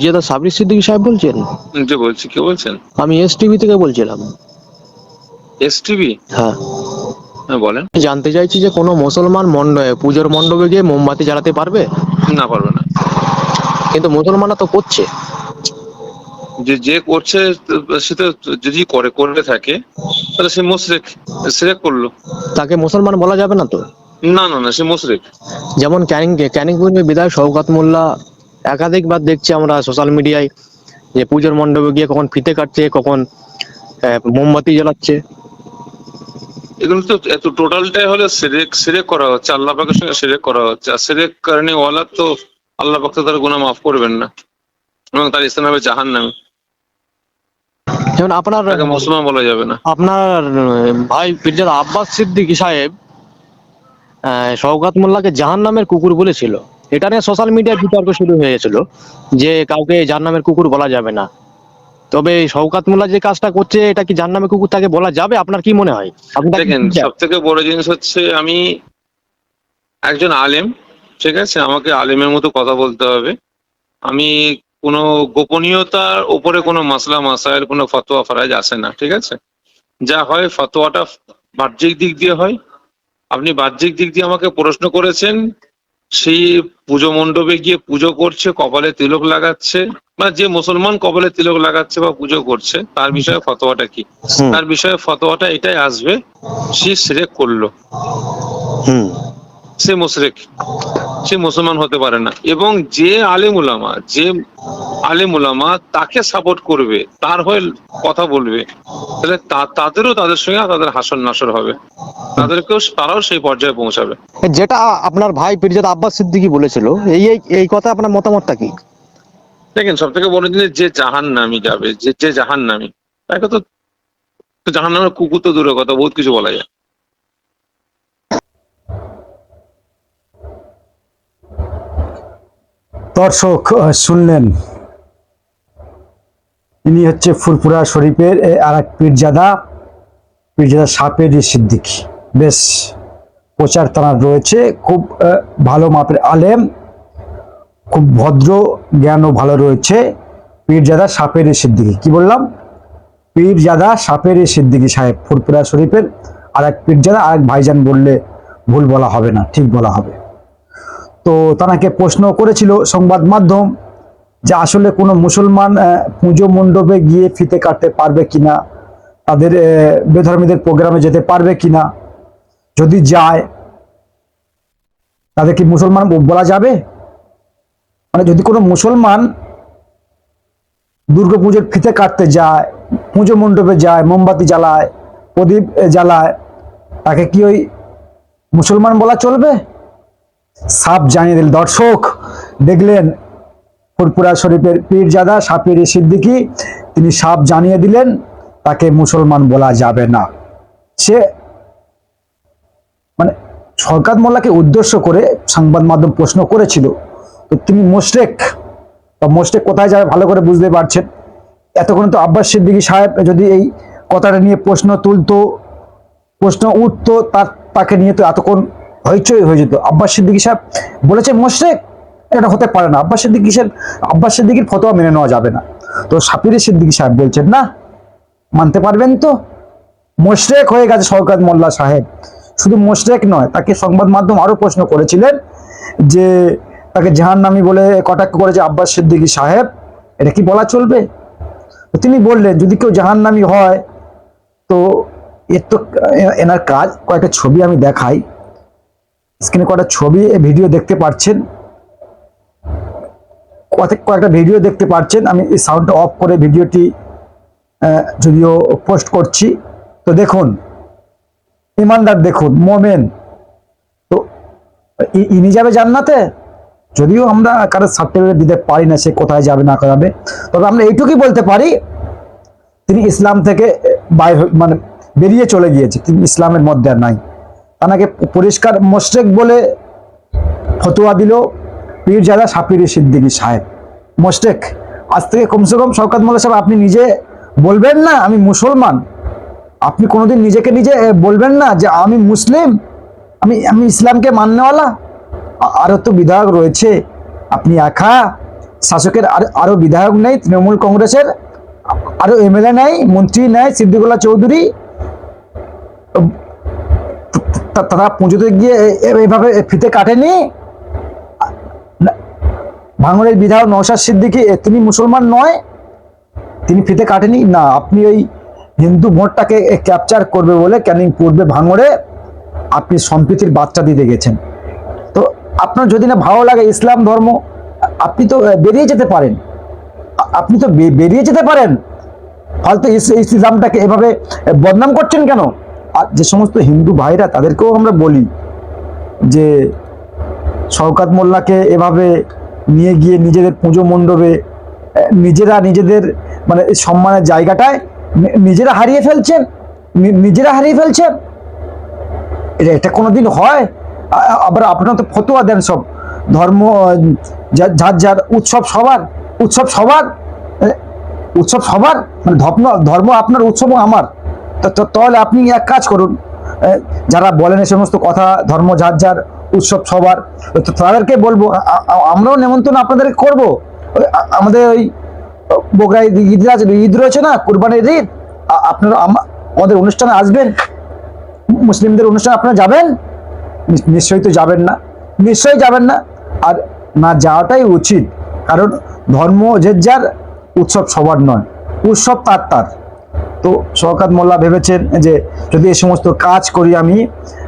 পীরজাদা সাবরি সিদ্দিকী সাহেব বলছেন? যে বলছি। কে বলছেন? আমি এস টিভি থেকে বলছিলাম। এস টিভি হ্যাঁ। হ্যাঁ বলেন। জানতে চাইছি যে কোনো মুসলমান মণ্ডপে পুজোর মণ্ডপে গিয়ে মোমবাতি জ্বালাতে পারবে? না পারবে না। কিন্তু মুসলমানরা তো করছে। যে যে করছে সে তো যদি করে করে থাকে তাহলে সে মুশরিক সিরেক করল। তাকে মুসলমান বলা যাবে না তো? না না না সে মুশরিক। যেমন ক্যানিং ক্যানিং বিধায়ক শওকত মোল্লা একাধিকবার দেখছি আমরা সোশ্যাল মিডিয়ায় যে পুজোর মণ্ডপে গিয়ে কখন ফিতে কাটছে কখন মোমবাতি জ্বালাচ্ছে। এগুলো তো এত টোটালটাই হলো সিরেক সিরেক করা হচ্ছে আল্লাহ পাকের সঙ্গে সিরেক করা হচ্ছে। আর সিরেক কারণে ওয়ালা তো আল্লাহ পাক তার গুনাহ মাফ করবেন না এবং তার স্থান হবে জাহান নামে যেমন আপনার মুসলমান বলা যাবে না। আপনার ভাই পীরজাদা আব্বাস সিদ্দিকী সাহেব শওকত মোল্লাকে জাহান নামের কুকুর বলেছিল। এটা নিয়ে সোশ্যাল মিডিয়ায় বিতর্ক শুরু হয়েছিল যে কাউকে জাহান নামের কুকুর বলা যাবে না। তবে শওকাত মোল্লা যে কাজটা করছে এটা কি জাহান নামের কুকুর তাকে বলা যাবে? আপনার কি মনে হয়? আপনি দেখেন সব থেকে বড় জিনিস হচ্ছে আমি একজন আলেম ঠিক আছে? আমাকে আলেমের মতো কথা বলতে হবে। আমি কোনো গোপনীয়তার উপরে কোনো মাসলা মাসাইল কোনো ফতোয়া ফরাজ আসে না ঠিক আছে? যা হয় ফতোয়াটা বাহ্যিক দিক দিয়ে হয়। আপনি বাহ্যিক দিক দিয়ে আমাকে প্রশ্ন করেছেন সেই পুজো মণ্ডপে গিয়ে পুজো করছে কপালে তিলক লাগাচ্ছে বা যে মুসলমান কপালে তিলক লাগাচ্ছে বা পুজো করছে তার বিষয়ে ফতোয়াটা কি? তার বিষয়ে ফতোয়াটা এটাই আসবে সে সিরেক করল। হুম, সে মুশরেক সে মুসলমান হতে পারে না। এবং যে আলেম উলামা যে আলেম উলামা তাকে সাপোর্ট করবে তার হয়ে কথা বলবে তাহলে তাদেরও তাদের সঙ্গে তাদের হাসন নাসর হবে। তাদেরকেও তারাও সেই পর্যায়ে পৌঁছাবে। যেটা আপনার ভাই পীরজাদা আব্বাস সিদ্দিকী বলেছিল এই এই এই কথা আপনার মতামতটা কি? দেখেন সব থেকে বড় জিনিস যে জাহান নামি যাবে যে যে জাহান নামি তাকে তো জাহান নামের কুকুর তো দূরের কথা বহুত কিছু বলা যায়। দর্শক শুনলেন ইনি হচ্ছে ফুরপুরা শরীফের আর এক পীরজাদা পীরজাদা সাপের সিদ্দিকি। বেশ প্রচার তারা রয়েছে, খুব ভালো মাপের আলেম, খুব ভদ্র জ্ঞানও ভালো রয়েছে পীরজাদা সাপের সিদ্দিকি। কি বললাম? পীরজাদা সাপের সিদ্দিকি সাহেব ফুরপুরা শরীফের আর এক পীরজাদা আর এক ভাইজান বললে ভুল বলা হবে না, ঠিক বলা হবে। তো তানাকে প্রশ্ন করেছিল সংবাদ মাধ্যম যে আসলে কোনো মুসলমান পুজো মণ্ডপে গিয়ে ফিতে কাটতে পারবে কিনা, তাদের বেধর্মীদের প্রোগ্রামে যেতে পারবে কিনা, যদি যায়, তাদের কি মুসলমান বলা যাবে? মানে যদি কোনো মুসলমান দুর্গাপুজোর ফিতে কাটতে যায়, পুজো মণ্ডপে যায়, মোমবাতি জ্বালায়, প্রদীপ জ্বালায়, তাকে কি ওই মুসলমান বলা চলবে? সাপ জানিয়ে দিল, দর্শক, দেখলেন ফুরপুরা শরীফের পীরজাদা সাপির সিদ্দিকি, তিনি সাপ জানিয়ে দিলেন, তাকে মুসলমান বলা যাবে না। সে মানে সরকার মোল্লাকে উদ্দেশ্য করে সংবাদ মাধ্যম প্রশ্ন করেছিল তো তিনি মোশরেক, বা মোশরেক কোথায় যাবে? ভালো করে বুঝতে পারছেন? এতক্ষণ তো আব্বাস সিদ্দিকী সাহেব যদি এই কথাটা নিয়ে প্রশ্ন তুলতো, প্রশ্ন উঠতো, তার, তাকে নিয়ে তো এতক্ষণ হইচই হয়ে যেত। আব্বাস সিদ্দিকী সাহেব বলেছে, মোশরেক এটা হতে পারে না। আব্বাস সিদ্দিকী সাহেব আব্বাস সিদ্দিকির ফতোয়া মেনে নেওয়া যাবে না। তো সাপির সিদ্দিকী সাহেব বলছেন, না, মানতে পারবেন তো? মোশরেক হয়ে গেছে শওকত মোল্লা সাহেব। শুধু মোশরেক নয়, তাকে সংবাদ মাধ্যম আরও প্রশ্ন করেছিলেন যে, তাকে জাহান্নামী বলে কটাক্ষ করেছে আব্বাস সিদ্দিকী সাহেব। এটা কি বলা চলবে? তিনি বললেন, যদি কেউ জাহান্নামী হয়, তো এর তো, এনার কাজ, কয়েকটা ছবি আমি দেখাই। স্ক্রিনে কয়েকটা ছবি ভিডিও দেখতে পাচ্ছেন কয়েক- কয়েকটা ভিডিও দেখতে পাচ্ছেন আমি এই সাউন্ডটা অফ করে ভিডিওটি যদিও পোস্ট করছি। তো দেখুন, ইমানদার দেখুন, মোমেন। তো ইনি যাবে জান্নাতে? যদিও আমরা কারও সার্টিফিকেট দিতে পারি না, সে কোথায় যাবে, না যাবে। তবে আমরা এইটুকুই বলতে পারি, তিনি ইসলাম থেকে বাইর মানে বেরিয়ে চলে গিয়েছে। তিনি ইসলামের মধ্যে আর নাই। তাকে পরিষ্কার মোশরেক বলে ফতোয়া দিল পীরজাদা সাপির সিদ্দিকী সাহেব। মোশরেক আজ থেকে কমসে কম শওকত মোল্লা সাহেব, আপনি নিজে বলবেন না আমি মুসলমান? আপনি কোনোদিন নিজেকে নিজে বলবেন না যে আমি মুসলিম? আমি আমি ইসলামকে মাননেওয়ালা আরও তো বিধায়ক রয়েছে। আপনি একা? শাসকের আর আরও বিধায়ক নেই? তৃণমূল কংগ্রেসের আরও এমএলএ নেই? মন্ত্রী নেই? সিদ্দিকুল্লাহ চৌধুরী? তারা পুজোতে গিয়ে এ- এ- এইভাবে ফিতে কাটেনি? ভাঙড়ের বিধায়ক নৌসাদ সিদ্দিকী তিনি মুসলমান নয়, তিনি ফিতে কাটেনি। না, আপনি ওই হিন্দু ভোটটাকে ক্যাপচার করবে বলে ক্যানিং পূর্বে ভাঙড়ে আপনি সম্প্রীতির বাচ্চা দিতে গেছেন। তো আপনার যদি না ভালো লাগে ইসলাম ধর্ম, আপনি তো বেরিয়ে যেতে পারেন। আপনি তো বেরিয়ে যেতে পারেন। ফালতু ইস- ইসলামটাকে এভাবে বদনাম করছেন কেন? আর যে সমস্ত হিন্দু ভাইরা, তাদেরকেও আমরা বলি যে শওকাত মোল্লাকে এভাবে নিয়ে গিয়ে নিজেদের পুজো মণ্ডপে নিজেরা নিজেদের মানে সম্মানের জায়গাটায় নিজেরা হারিয়ে ফেলছেন নিজেরা হারিয়ে ফেলছেন। এটা এটা কোনোদিন হয়? আ- আ- আবার আপনারা তো ফতোয়া দেন সব, ধর্ম যার যার উৎসব সবার উৎসব সবার উৎসব সবার মানে ধর্ম ধর্ম আপনার উৎসব আমার। তাহলে আপনি এক কাজ করুন যারা বলেন এই সমস্ত কথা, ধর্ম যার যার উৎসব সবার। তো তাদেরকে বলব আমরাও নেমন্তন্ন আপনাদেরকে করব। আমাদের ওই বকরা ঈদ আছে, ঈদ রয়েছে না, কুরবানির ঈদ? আপনারা আমাদের অনুষ্ঠানে আসবেন। মুসলিমদের অনুষ্ঠানে আপনারা যাবেন? নিশ্চয়ই তো যাবেন না। নিশ্চয়ই যাবেন না। আর না যাওয়াটাই উচিত। কারণ ধর্ম যে যার, উৎসব সবার নয়। উৎসব তার তার। তো শওকাত মোল্লা ভেবেছেন যে, যদি এই সমস্ত কাজ করি আমি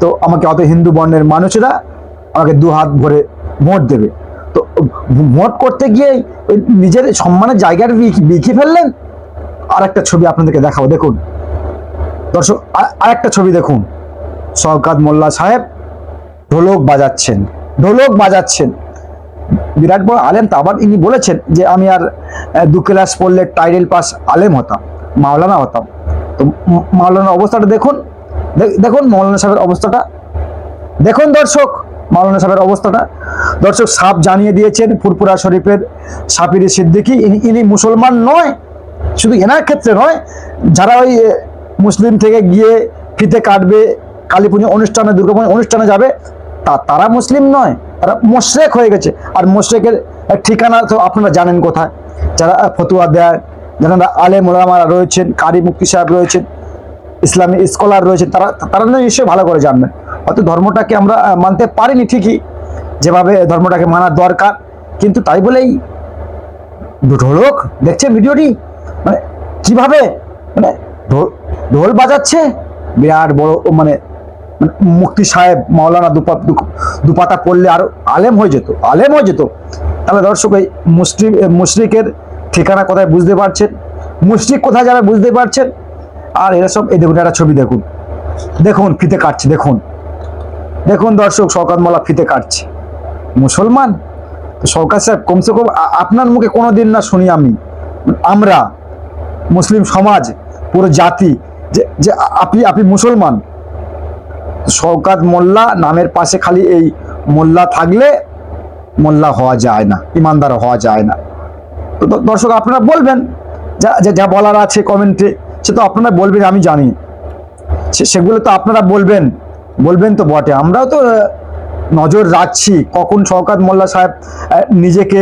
তো আমাকে অত হিন্দু বর্ণের মানুষেরা আমাকে দু হাত ভরে ভোট দেবে। তো ভোট করতে গিয়ে ওই নিজের সম্মানের বিকি- বিকিয়ে ফেললেন। আর একটা ছবি আপনাদেরকে দেখাবো, দেখুন। দর্শক আর একটা ছবি দেখুন। শওকাত মোল্লা সাহেব ঢোলক বাজাচ্ছেন ঢোলক বাজাচ্ছেন। বিরাট বড় আলেম তো আবার ইনি বলেছেন যে, আমি আর দু ক্লাস পড়লে টাইডেল পাস আলেম হতাম, মাওলানা হতাম। তো মাওলানার অবস্থাটা দেখুন। দেখুন মৌলানা সাহেবের অবস্থাটা। দেখুন দর্শক মাওলানা সাহেবের অবস্থাটা। দর্শক, সাপ জানিয়ে দিয়েছেন ফুরপুরা শরীফের সাপিরি সিদ্দিকি। ইনি মুসলমান নয়, শুধু এনার ক্ষেত্রে নয়, যারা ওই মুসলিম থেকে গিয়ে ফিতে কাটবে কালী পুজো অনুষ্ঠানে দুর্গা পুজো অনুষ্ঠানে যাবে, তা তারা মুসলিম নয়, তারা মোশরেক হয়ে গেছে। আর মোশরেকের ঠিকানা তো আপনারা জানেন কোথায়। যারা ফতুয়া দেয়, যারা আলেম ওলামারা রয়েছেন, কারি মুক্তি সাহেব রয়েছেন ইসলামী স্কলার রয়েছেন, তারা তারা নিশ্চয়ই ভালো করে জানবেন। হয়তো ধর্মটাকে আমরা মানতে পারিনি ঠিকই, যেভাবে ধর্মটাকে মানা দরকার, কিন্তু তাই বলেই ঢোলক দেখছে ভিডিওটি মানে কীভাবে মানে ঢোল বাজাচ্ছে, বিরাট বড় মানে মানে মুক্তি সাহেব, মাওলানা দুপা দুপাতা পড়লে আর আলেম হয়ে যেত, আলেম হয়ে যেত। তাহলে দর্শক, এই মুসলিম, মুশরিকের ঠিকানা কোথায় বুঝতে পারছেন? মুশরিক কোথায় যাবে বুঝতে পারছেন? আর এরা সব, এই দেখুন একটা ছবি দেখুন। দেখুন, ফিতে কাটছে, দেখুন। দেখুন, দর্শক, শওকাত মোল্লা ফিতে কাটছে। মুসলমান? তো সরকার সাহেব, কমসে কম আপনার মুখে কোনোদিন না শুনি আমি। আমরা, মুসলিম সমাজ, পুরো জাতি, যে যে আপনি আপনি মুসলমান। শওকাত মোল্লা নামের পাশে খালি এই মোল্লা থাকলে মোল্লা হওয়া যায় না, ইমানদার হওয়া যায় না। তো দর্শক, আপনারা বলবেন যা- যা বলার আছে কমেন্টে। সে তো আপনারা বলবেন, আমি জানি। সেগুলো তো আপনারা বলবেন। বলবেন তো বটে। আমরাও তো নজর রাখছি। কখন শওকাত মোল্লা সাহেব নিজেকে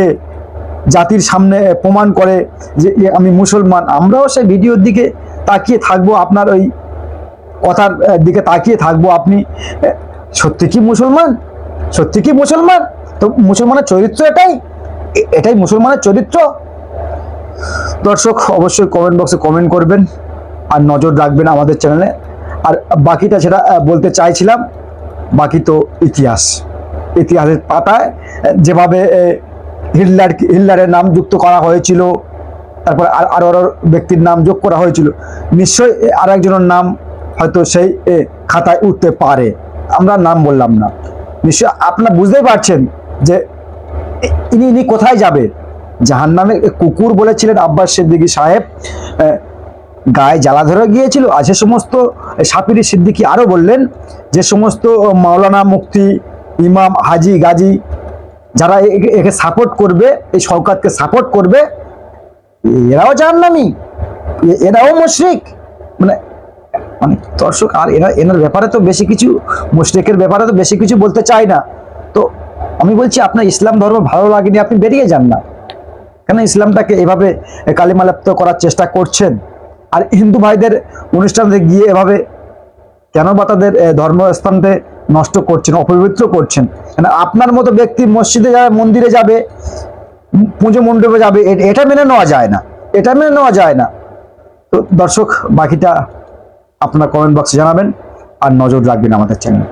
জাতির সামনে প্রমাণ করে যে আমি মুসলমান। আমরাও সেই ভিডিওর দিকে তাকিয়ে থাকব, আপনার ওই কথার দিকে তাকিয়ে থাকব। আপনি সত্যি কি মুসলমান? সত্যি কি মুসলমান? তো মুসলমানের চরিত্র এটাই। এটাই মুসলমানের চরিত্র। দর্শক, অবশ্যই কমেন্ট বক্সে কমেন্ট করবেন। আর নজর রাখবেন আমাদের চ্যানেলে। আর বাকিটা সেটা বলতে চাইছিলাম বাকি তো ইতিহাস। ইতিহাসের পাতায় যেভাবে আহ, হিটলার হিটলারের নাম যুক্ত করা হয়েছিল তারপর আর আরও আরও ব্যক্তির নাম যোগ করা হয়েছিল নিশ্চয়ই আর একজনের নাম হয়তো সেই খাতায় উঠতে পারে। আমরা নাম বললাম না। নিশ্চয় আপনারা বুঝতেই পারছেন যে ইনি ইনি কোথায় যাবে? জাহান নামে কুকুর বলেছিলেন আব্বাস সিদ্দিকী সাহেব গায়ে জ্বালা ধরে গিয়েছিল আর সে সমস্ত সাপিরি সিদ্দিকী আরও বললেন যে সমস্ত মাওলানা মুক্তি ইমাম, হাজি, গাজী, যারা একে- সাপোর্ট করবে, এই সরকারকে সাপোর্ট করবে, এরাও জাহান্নামী এরাও মুশরিক। মানে মানে দর্শক, আর এরা, এনার ব্যাপারে তো বেশি কিছু, মুশরিকের ব্যাপারে তো বেশি কিছু বলতে চাই না। তো আমি বলছি, আপনার ইসলাম ধর্ম ভালো লাগেনি, আপনি বেরিয়ে যান না। কেন ইসলামটাকে এভাবে কালিমালাপ্ত করার চেষ্টা করছেন? আর হিন্দু ভাইদের অনুষ্ঠানে গিয়ে এভাবে কেন বা তাদের ধর্মস্থানকে নষ্ট করছেন, অপবিত্র করছেন? কেন আপনার মতো ব্যক্তি মসজিদে যাবে, মন্দিরে যাবে, পুজো মণ্ডপে যাবে এটা মেনে নেওয়া যায় না। এটা মেনে নেওয়া যায় না। তো দর্শক, বাকিটা আপনার কমেন্ট বক্সে জানাবেন, আর নজর রাখবেন আমাদের চ্যানেল